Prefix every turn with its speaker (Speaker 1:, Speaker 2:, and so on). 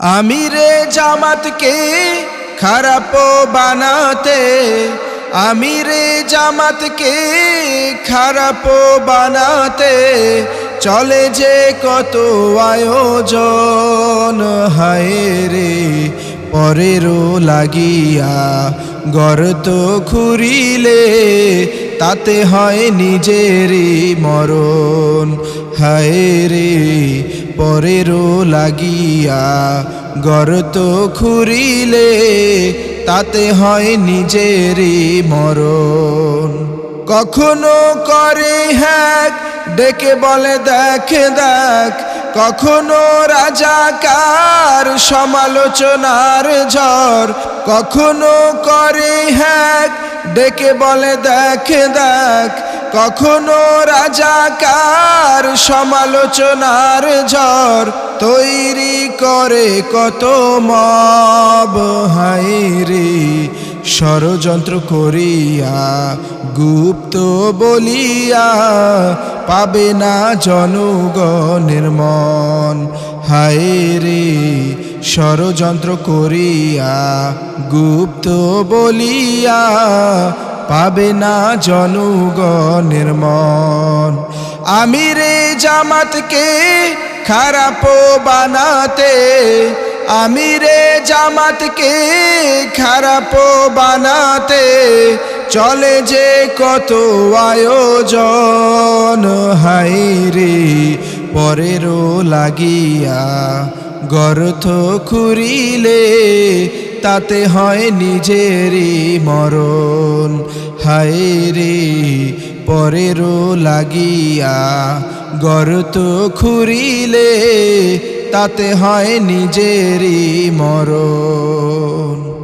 Speaker 1: আমিরে জামাতকে খারাপ বানাতে, আমিরে জামাতকে খারাপ বানাতে চলে যে কত আয়োজন, হায় রে পরেরও লাগিয়া গর্ত খুরিলে তাতে হয় নিজেরই মরণ, হায় রে পরেরও লাগিয়া গর্ত খুরিলে তাতে হয় নিজেরই মরণ। কখনো করে হ্যাক, ডেকে বলে দেখ দেখ। কখনো রাজাকার সমালোচনার ঝড়। কখনো করে হ্যাক, ডেকে বলে দেখ দেখ। কখনো রাজাকার সমালোচনার ঝড় তৈরি করে কত মব হাইরে ষড়যন্ত্র করিয়া, গুপ্ত বলিয়া পাবে না জনগণের মন। হায় রে, ষড়যন্ত্র করিয়া, গুপ্ত বলিয়া পাবে না জনগণের মন। আমি রে জামাতকে খারাপ বানাতে আমি রে জামাতকে খারাপ বানাতে চলে যে কত আয়োজন। হাই রে পরেরও লাগিয়া গর্থ খুরিলে তাতে হয় নিজেরই মরণ। হায় রে পরেরও লাগিয়া গর্ত খুরিলে তাতে হয় নিজেরই মরণ।